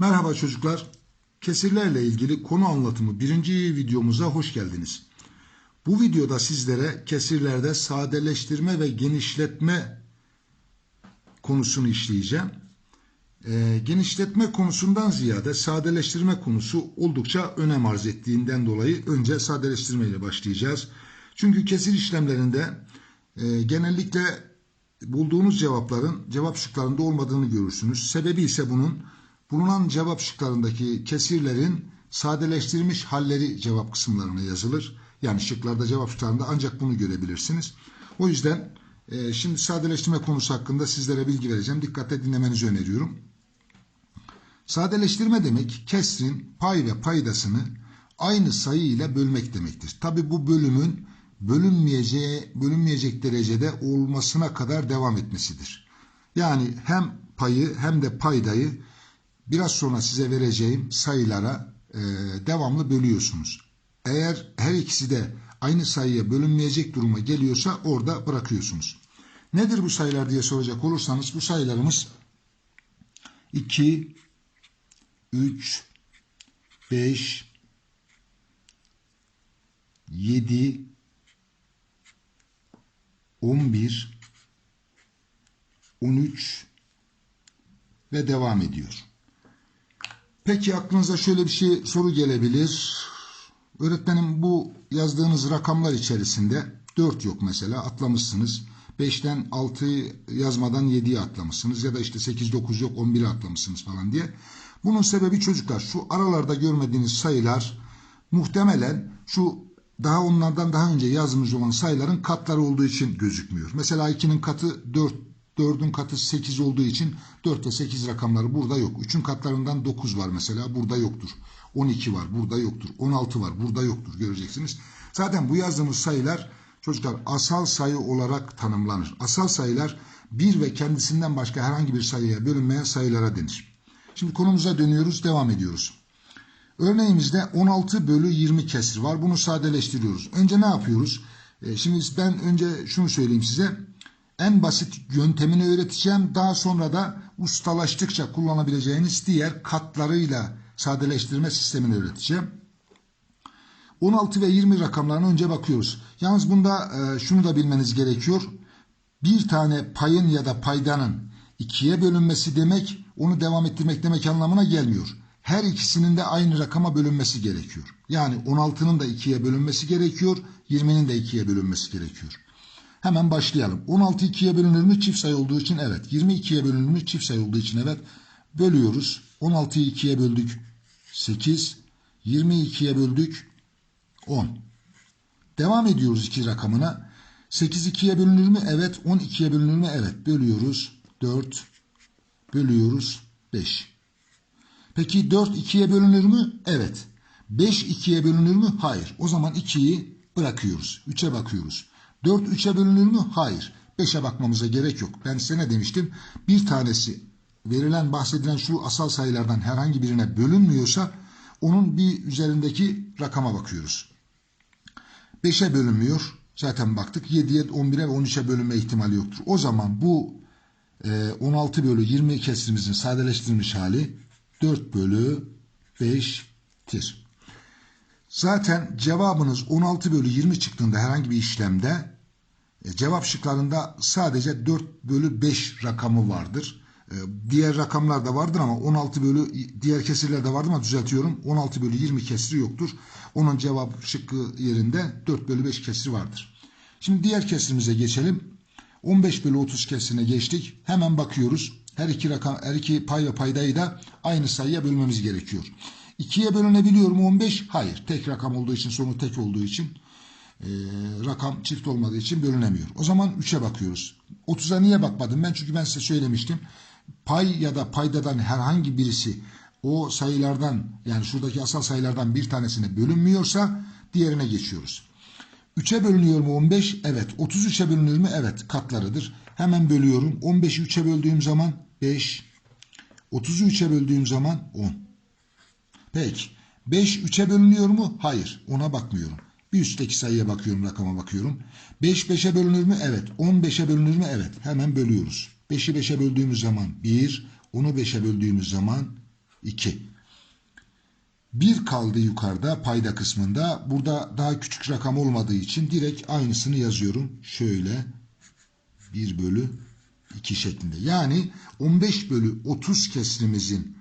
Merhaba çocuklar. Kesirlerle ilgili konu anlatımı birinci videomuza hoş geldiniz. Bu videoda sizlere kesirlerde sadeleştirme ve genişletme konusunu işleyeceğim. Ee, genişletme konusundan ziyade sadeleştirme konusu oldukça önem arz ettiğinden dolayı önce sadeleştirme ile başlayacağız. Çünkü kesir işlemlerinde e, genellikle bulduğunuz cevapların cevap şıklarında olmadığını görürsünüz. Sebebi ise bunun bulunan cevap şıklarındaki kesirlerin sadeleştirilmiş halleri cevap kısımlarına yazılır. Yani şıklarda cevap şıklarında ancak bunu görebilirsiniz. O yüzden e, şimdi sadeleştirme konusu hakkında sizlere bilgi vereceğim. Dikkatle dinlemenizi öneriyorum. Sadeleştirme demek kesrin pay ve paydasını aynı sayı ile bölmek demektir. Tabi bu bölümün bölünmeyeceği, bölünmeyecek derecede olmasına kadar devam etmesidir. Yani hem payı hem de paydayı biraz sonra size vereceğim sayılara e, devamlı bölüyorsunuz. Eğer her ikisi de aynı sayıya bölünmeyecek duruma geliyorsa orada bırakıyorsunuz. Nedir bu sayılar diye soracak olursanız bu sayılarımız 2, 3, 5, 7, 11, 13 ve devam ediyor. Peki aklınıza şöyle bir şey soru gelebilir. Öğretmenim bu yazdığınız rakamlar içerisinde 4 yok mesela atlamışsınız. 5'ten 6'yı yazmadan 7'yi atlamışsınız ya da işte 8 9 yok 11'i atlamışsınız falan diye. Bunun sebebi çocuklar şu aralarda görmediğiniz sayılar muhtemelen şu daha onlardan daha önce yazmış olan sayıların katları olduğu için gözükmüyor. Mesela 2'nin katı 4, 4'ün katı 8 olduğu için 4 ve 8 rakamları burada yok. 3'ün katlarından 9 var mesela burada yoktur. 12 var burada yoktur. 16 var burada yoktur göreceksiniz. Zaten bu yazdığımız sayılar çocuklar asal sayı olarak tanımlanır. Asal sayılar bir ve kendisinden başka herhangi bir sayıya bölünmeyen sayılara denir. Şimdi konumuza dönüyoruz devam ediyoruz. Örneğimizde 16 bölü 20 kesir var. Bunu sadeleştiriyoruz. Önce ne yapıyoruz? E, şimdi ben önce şunu söyleyeyim size. En basit yöntemini öğreteceğim. Daha sonra da ustalaştıkça kullanabileceğiniz diğer katlarıyla sadeleştirme sistemini öğreteceğim. 16 ve 20 rakamlarına önce bakıyoruz. Yalnız bunda e, şunu da bilmeniz gerekiyor. Bir tane payın ya da paydanın ikiye bölünmesi demek onu devam ettirmek demek anlamına gelmiyor her ikisinin de aynı rakama bölünmesi gerekiyor. Yani 16'nın da 2'ye bölünmesi gerekiyor, 20'nin de 2'ye bölünmesi gerekiyor. Hemen başlayalım. 16 2'ye bölünür mü? Çift sayı olduğu için evet. 20 2'ye bölünür mü? Çift sayı olduğu için evet. Bölüyoruz. 16'yı 2'ye böldük. 8. 20'yi 2'ye böldük. 10. Devam ediyoruz 2 rakamına. 8 2'ye bölünür mü? Evet. 10 2'ye bölünür mü? Evet. Bölüyoruz. 4. Bölüyoruz. 5. Peki 4 2'ye bölünür mü? Evet. 5 2'ye bölünür mü? Hayır. O zaman 2'yi bırakıyoruz. 3'e bakıyoruz. 4 3'e bölünür mü? Hayır. 5'e bakmamıza gerek yok. Ben size ne demiştim? Bir tanesi verilen bahsedilen şu asal sayılardan herhangi birine bölünmüyorsa onun bir üzerindeki rakama bakıyoruz. 5'e bölünmüyor. Zaten baktık 7'ye 11'e ve 13'e bölünme ihtimali yoktur. O zaman bu 16 bölü 20 kesirimizin sadeleştirilmiş hali 4 bölü 5'tir. Zaten cevabınız 16 bölü 20 çıktığında herhangi bir işlemde e, cevap şıklarında sadece 4 bölü 5 rakamı vardır. E, diğer rakamlar da vardır ama 16 bölü diğer kesirler de vardır ama düzeltiyorum. 16 bölü 20 kesiri yoktur. Onun cevap şıkkı yerinde 4 bölü 5 kesiri vardır. Şimdi diğer kesirimize geçelim. 15 bölü 30 kesirine geçtik. Hemen bakıyoruz. Her iki rakam, her iki pay ve paydayı da aynı sayıya bölmemiz gerekiyor. 2'ye bölünebiliyor mu 15? Hayır. Tek rakam olduğu için, sonu tek olduğu için e, rakam çift olmadığı için bölünemiyor. O zaman 3'e bakıyoruz. 30'a niye bakmadım ben? Çünkü ben size söylemiştim. Pay ya da paydadan herhangi birisi o sayılardan yani şuradaki asal sayılardan bir tanesine bölünmüyorsa diğerine geçiyoruz. 3'e bölünüyor mu 15? Evet. 33'e bölünür mü? Evet. Katlarıdır. Hemen bölüyorum. 15'i 3'e böldüğüm zaman 5. 30'u 3'e böldüğüm zaman 10. Peki. 5 3'e bölünüyor mu? Hayır. Ona bakmıyorum. Bir üstteki sayıya bakıyorum, rakama bakıyorum. 5 5'e bölünür mü? Evet. 10 5'e bölünür mü? Evet. Hemen bölüyoruz. 5'i 5'e böldüğümüz zaman 1, 10'u 5'e böldüğümüz zaman 2. 1 kaldı yukarıda payda kısmında. Burada daha küçük rakam olmadığı için direkt aynısını yazıyorum. Şöyle 1 bölü 2 şeklinde. Yani 15 bölü 30 kesrimizin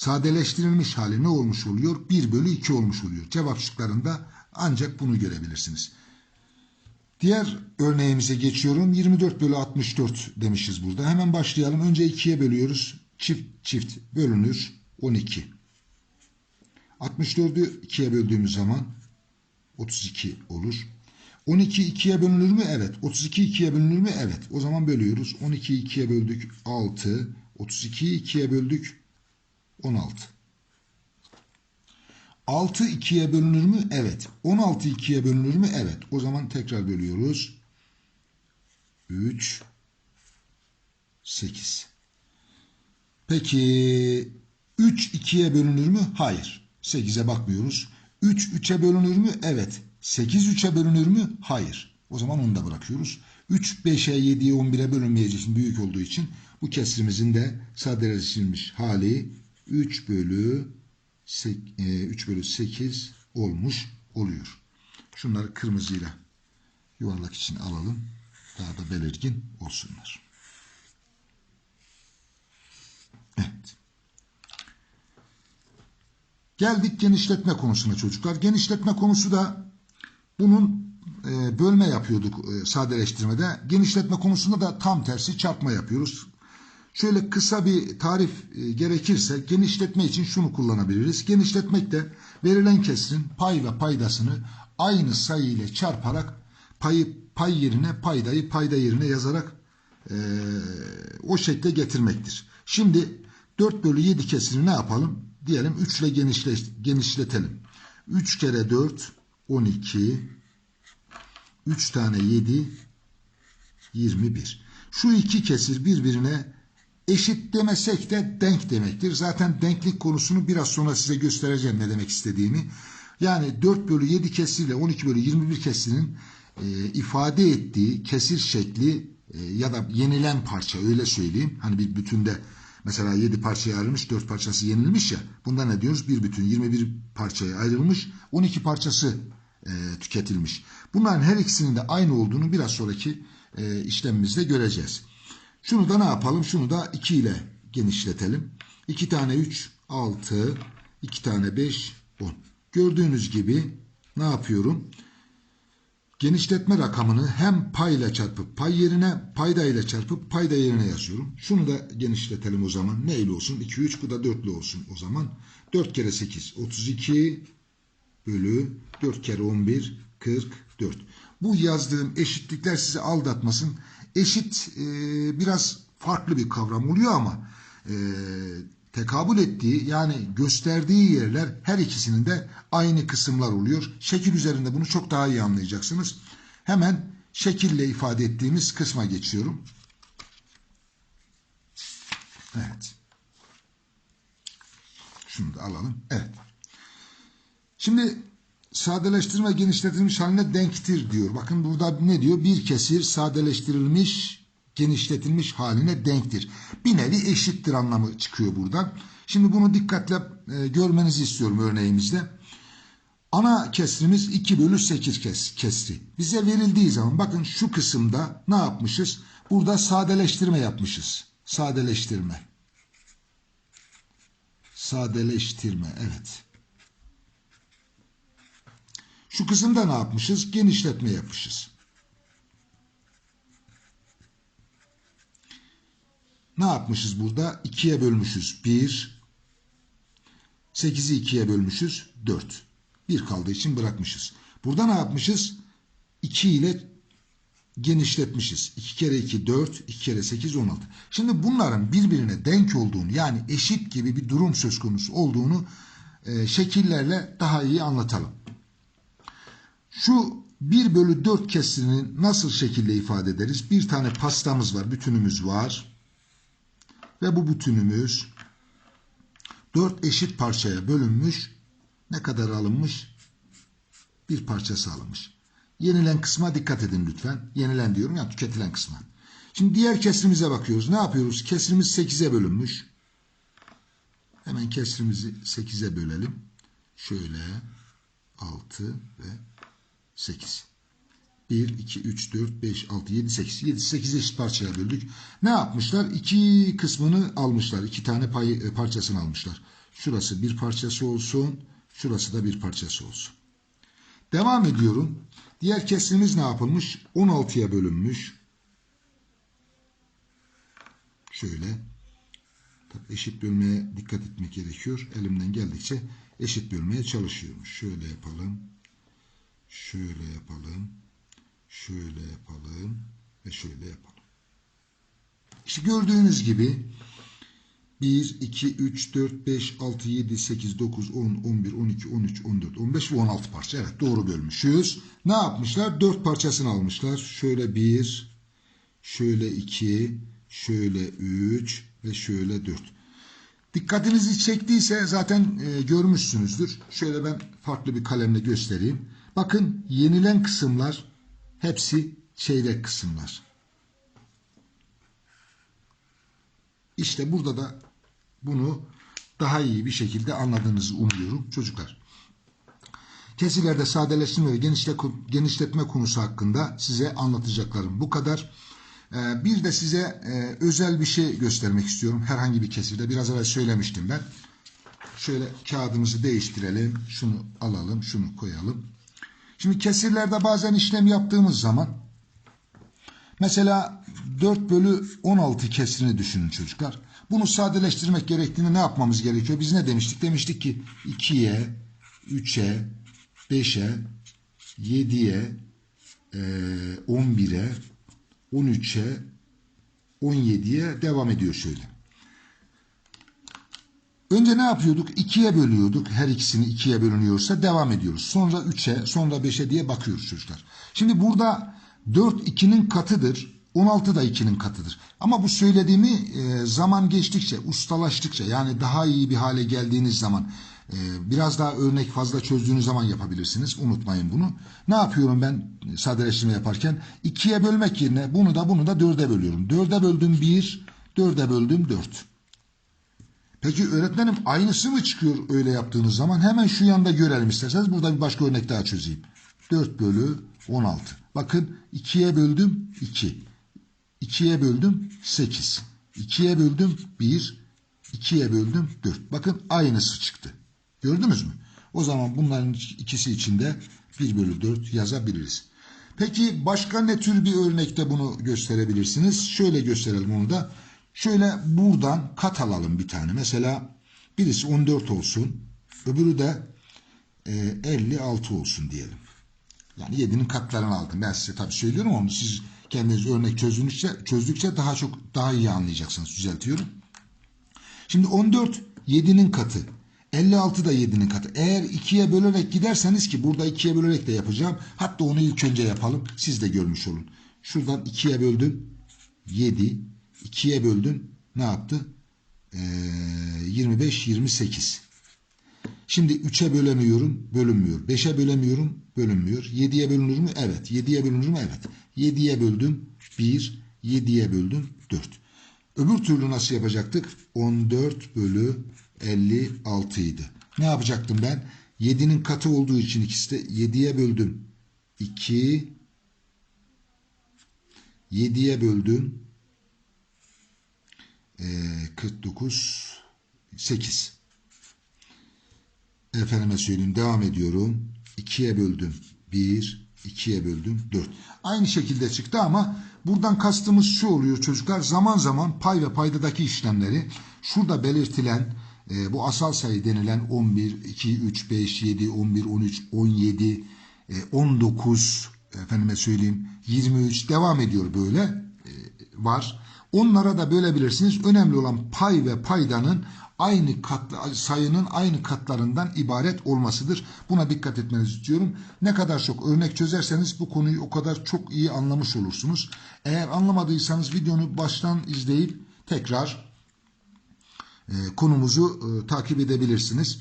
sadeleştirilmiş hali ne olmuş oluyor? 1 bölü 2 olmuş oluyor. Cevap şıklarında ancak bunu görebilirsiniz. Diğer örneğimize geçiyorum. 24 bölü 64 demişiz burada. Hemen başlayalım. Önce 2'ye bölüyoruz. Çift çift bölünür. 12. 64'ü 2'ye böldüğümüz zaman 32 olur. 12 2'ye bölünür mü? Evet. 32 2'ye bölünür mü? Evet. O zaman bölüyoruz. 12'yi 2'ye böldük 6. 32'yi 2'ye böldük 16. 6 2'ye bölünür mü? Evet. 16 2'ye bölünür mü? Evet. O zaman tekrar bölüyoruz. 3 8. Peki 3 2'ye bölünür mü? Hayır. 8'e bakmıyoruz. 3 3'e bölünür mü? Evet. 8 3'e bölünür mü? Hayır. O zaman onu da bırakıyoruz. 3 5'e 7'ye 11'e bölünmeyeceği için büyük olduğu için bu kesrimizin de sadeleştirilmiş hali 3 bölü 3 bölü 8 olmuş oluyor. Şunları kırmızıyla yuvarlak için alalım. Daha da belirgin olsunlar. Evet. Geldik genişletme konusuna çocuklar. Genişletme konusu da bunun e, bölme yapıyorduk e, sadeleştirmede. Genişletme konusunda da tam tersi çarpma yapıyoruz. Şöyle kısa bir tarif e, gerekirse genişletme için şunu kullanabiliriz. Genişletmek de verilen kesrin pay ve paydasını aynı sayı ile çarparak payı pay yerine paydayı payda yerine yazarak e, o şekle getirmektir. Şimdi 4 bölü 7 kesirini ne yapalım? Diyelim 3 ile genişle, genişletelim. 3 kere 4 12 3 tane 7 21. Şu iki kesir birbirine eşit demesek de denk demektir. Zaten denklik konusunu biraz sonra size göstereceğim ne demek istediğimi. Yani 4 bölü 7 kesir ile 12 bölü 21 kesirinin e, ifade ettiği kesir şekli e, ya da yenilen parça öyle söyleyeyim. Hani bir bütünde mesela 7 parçaya ayrılmış 4 parçası yenilmiş ya. Bunda ne diyoruz? Bir bütün 21 parçaya ayrılmış 12 parçası e, tüketilmiş. Bunların her ikisinin de aynı olduğunu biraz sonraki e, işlemimizde göreceğiz. Şunu da ne yapalım? Şunu da 2 ile genişletelim. 2 tane 3, 6, 2 tane 5, 10. Gördüğünüz gibi ne yapıyorum? Genişletme rakamını hem pay ile çarpıp pay yerine, payda ile çarpıp payda yerine yazıyorum. Şunu da genişletelim o zaman. Ne ile olsun? 2, 3, bu da 4 ile olsun o zaman. 4 kere 8, 32 bölü 4 kere 11, 44. Bu yazdığım eşitlikler sizi aldatmasın. Eşit e, biraz farklı bir kavram oluyor ama e, tekabül ettiği yani gösterdiği yerler her ikisinin de aynı kısımlar oluyor. Şekil üzerinde bunu çok daha iyi anlayacaksınız. Hemen şekille ifade ettiğimiz kısma geçiyorum. Evet. Şunu da alalım. Evet. Şimdi sadeleştirme genişletilmiş haline denktir diyor. Bakın burada ne diyor? Bir kesir sadeleştirilmiş, genişletilmiş haline denktir. Bir nevi eşittir anlamı çıkıyor buradan. Şimdi bunu dikkatle e, görmenizi istiyorum örneğimizde. Ana kesrimiz 2 bölü 8 kes, kesri. Bize verildiği zaman bakın şu kısımda ne yapmışız? Burada sadeleştirme yapmışız. Sadeleştirme. Sadeleştirme evet. Şu kısımda ne yapmışız? Genişletme yapmışız. Ne yapmışız burada? 2'ye bölmüşüz. 1. 8'i 2'ye bölmüşüz. 4. 1 kaldığı için bırakmışız. Burada ne yapmışız? 2 ile genişletmişiz. 2 kere 2 4, 2 kere 8 16. Şimdi bunların birbirine denk olduğunu yani eşit gibi bir durum söz konusu olduğunu e, şekillerle daha iyi anlatalım. Şu 1 bölü 4 kesirini nasıl şekilde ifade ederiz? Bir tane pastamız var, bütünümüz var. Ve bu bütünümüz 4 eşit parçaya bölünmüş. Ne kadar alınmış? Bir parçası alınmış. Yenilen kısma dikkat edin lütfen. Yenilen diyorum ya tüketilen kısma. Şimdi diğer kesrimize bakıyoruz. Ne yapıyoruz? Kesrimiz 8'e bölünmüş. Hemen kesrimizi 8'e bölelim. Şöyle 6 ve 8. 1, 2, 3, 4, 5, 6, 7, 8. 7, 8 eşit parçaya böldük. Ne yapmışlar? İki kısmını almışlar. İki tane pay, e, parçasını almışlar. Şurası bir parçası olsun. Şurası da bir parçası olsun. Devam ediyorum. Diğer kesrimiz ne yapılmış? 16'ya bölünmüş. Şöyle. Tabii eşit bölmeye dikkat etmek gerekiyor. Elimden geldikçe eşit bölmeye çalışıyorum. Şöyle yapalım. Şöyle yapalım. Şöyle yapalım. Ve şöyle yapalım. İşte gördüğünüz gibi 1, 2, 3, 4, 5, 6, 7, 8, 9, 10, 11, 12, 13, 14, 15 ve 16 parça. Evet doğru bölmüşüz. Ne yapmışlar? 4 parçasını almışlar. Şöyle 1, şöyle 2, şöyle 3 ve şöyle 4. Dikkatinizi çektiyse zaten e, görmüşsünüzdür. Şöyle ben farklı bir kalemle göstereyim. Bakın yenilen kısımlar hepsi çeyrek kısımlar. İşte burada da bunu daha iyi bir şekilde anladığınızı umuyorum çocuklar. Kesirlerde sadeleştirme ve genişle- genişletme konusu hakkında size anlatacaklarım bu kadar. Ee, Bir de size e, özel bir şey göstermek istiyorum. Herhangi bir kesirde. Biraz evvel söylemiştim ben. Şöyle kağıdımızı değiştirelim. Şunu alalım, şunu koyalım. Şimdi kesirlerde bazen işlem yaptığımız zaman mesela 4 bölü 16 kesirini düşünün çocuklar. Bunu sadeleştirmek gerektiğini ne yapmamız gerekiyor? Biz ne demiştik? Demiştik ki 2'ye, 3'e, 5'e, 7'ye, e, 11'e, 13'e, 17'ye devam ediyor şöyle. Önce ne yapıyorduk? 2'ye bölüyorduk. Her ikisini 2'ye bölünüyorsa devam ediyoruz. Sonra 3'e, sonra 5'e diye bakıyoruz çocuklar. Şimdi burada 4 2'nin katıdır. 16 da 2'nin katıdır. Ama bu söylediğimi e, zaman geçtikçe, ustalaştıkça yani daha iyi bir hale geldiğiniz zaman e, biraz daha örnek fazla çözdüğünüz zaman yapabilirsiniz. Unutmayın bunu. Ne yapıyorum ben sadeleştirme yaparken? 2'ye bölmek yerine bunu da bunu da 4'e bölüyorum. 4'e böldüm 1, 4'e böldüm 4. Peki öğretmenim aynısı mı çıkıyor öyle yaptığınız zaman? Hemen şu yanda görelim isterseniz. Burada bir başka örnek daha çözeyim. 4 bölü 16. Bakın 2'ye böldüm 2. 2'ye böldüm 8. 2'ye böldüm 1. 2'ye böldüm 4. Bakın aynısı çıktı. Gördünüz mü? O zaman bunların ikisi içinde 1 bölü 4 yazabiliriz. Peki başka ne tür bir örnekte bunu gösterebilirsiniz? Şöyle gösterelim onu da. Şöyle buradan kat alalım bir tane. Mesela birisi 14 olsun. Öbürü de e, 56 olsun diyelim. Yani 7'nin katlarını aldım. Ben size tabii söylüyorum onu siz kendiniz örnek çözdükçe, çözdükçe daha çok daha iyi anlayacaksınız. Düzeltiyorum. Şimdi 14 7'nin katı. 56 da 7'nin katı. Eğer 2'ye bölerek giderseniz ki burada 2'ye bölerek de yapacağım. Hatta onu ilk önce yapalım. Siz de görmüş olun. Şuradan 2'ye böldüm. 7. 2'ye böldüm. Ne yaptı? Ee, 25, 28. Şimdi 3'e bölemiyorum, bölünmüyor. 5'e bölemiyorum, bölünmüyor. 7'ye bölünür mü? Evet. 7'ye bölünür mü? Evet. 7'ye böldüm 1, 7'ye böldüm 4. Öbür türlü nasıl yapacaktık? 14 bölü 56 idi. Ne yapacaktım ben? 7'nin katı olduğu için ikisi de 7'ye böldüm 2, 7'ye böldüm ee, 49, 8. Efendime söyleyeyim devam ediyorum. 2'ye böldüm 1, 2'ye böldüm 4. Aynı şekilde çıktı ama buradan kastımız şu oluyor çocuklar. Zaman zaman pay ve paydadaki işlemleri şurada belirtilen e, bu asal sayı denilen 11, 2, 3, 5, 7, 11, 13, 17, e, 19 efendime söyleyeyim 23 devam ediyor böyle e, var. Onlara da bölebilirsiniz. Önemli olan pay ve paydanın aynı katlı sayının aynı katlarından ibaret olmasıdır. Buna dikkat etmenizi istiyorum. Ne kadar çok örnek çözerseniz bu konuyu o kadar çok iyi anlamış olursunuz. Eğer anlamadıysanız videonu baştan izleyip tekrar e, konumuzu e, takip edebilirsiniz.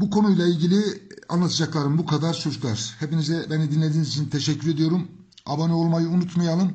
Bu konuyla ilgili anlatacaklarım bu kadar çocuklar. Hepinize beni dinlediğiniz için teşekkür ediyorum. Abone olmayı unutmayalım.